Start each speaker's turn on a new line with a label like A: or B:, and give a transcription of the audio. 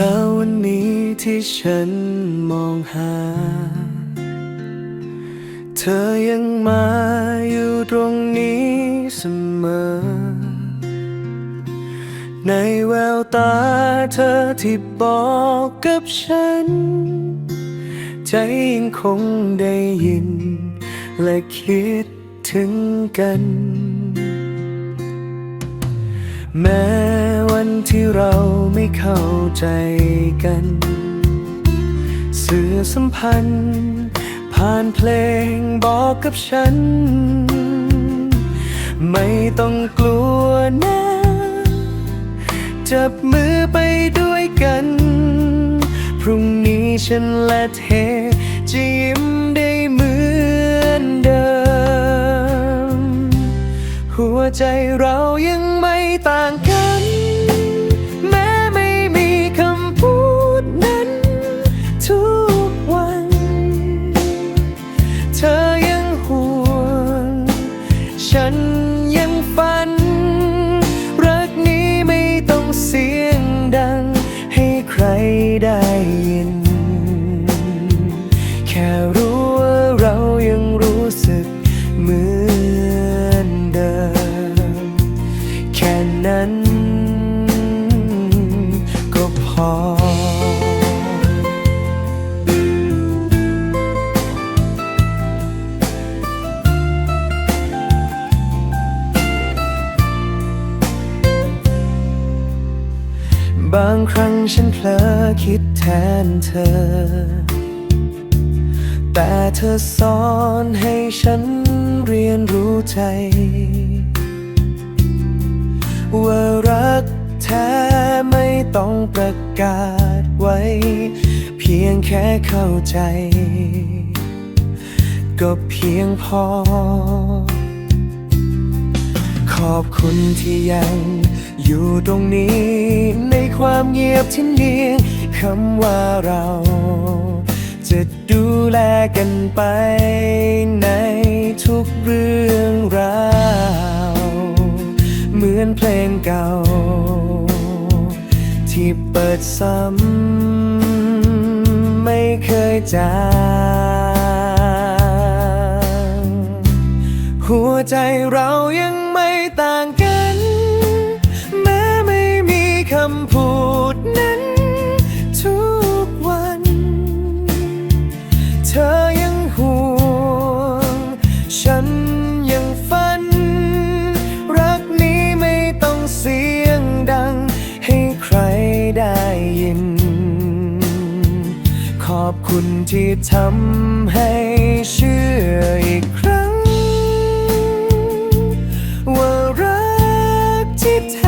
A: ช้าวันนี้ที่ฉันมองหา เธอยังมาอยู่ตรงนี้เสมอ ในแววตาเธอที่บอกกับฉัน ใจยังคงได้ยิน และคิดถึงกัน แม้วันที่เราไม่เข้าใจกัน สื่อสัมพันธ์ ผ่านเพลงบอกกับฉัน ไม่ต้องกลัวนะ จับมือไปด้วยกัน พรุ่งนี้ฉันและเธอจะยิ้มได้เหมือนเดิม หัวใจเรายังไม่ ต่าง นั้น ก็พอ บางครั้งฉันเผลอคิดแทนเธอแต่เธอสอนให้ฉันเรียนรู้ใจ ว่ารักแท้ไม่ต้องประกาศไว้ เพียงแค่เข้าใจ ก็เพียงพอ ขอบคุณที่ยังอยู่ตรงนี้ ในความเงียบที่เนียงคำว่าเรา จะดูแลกันไปใน เก่า ที่เปิดซ้ำไม่เคยจางหัวใจเรายังไม่ต่างกัน แม้ไม่มีคำพูดนั้น ที่ทำให้เชื่ออีกครั้ง ว่ารักที่แท้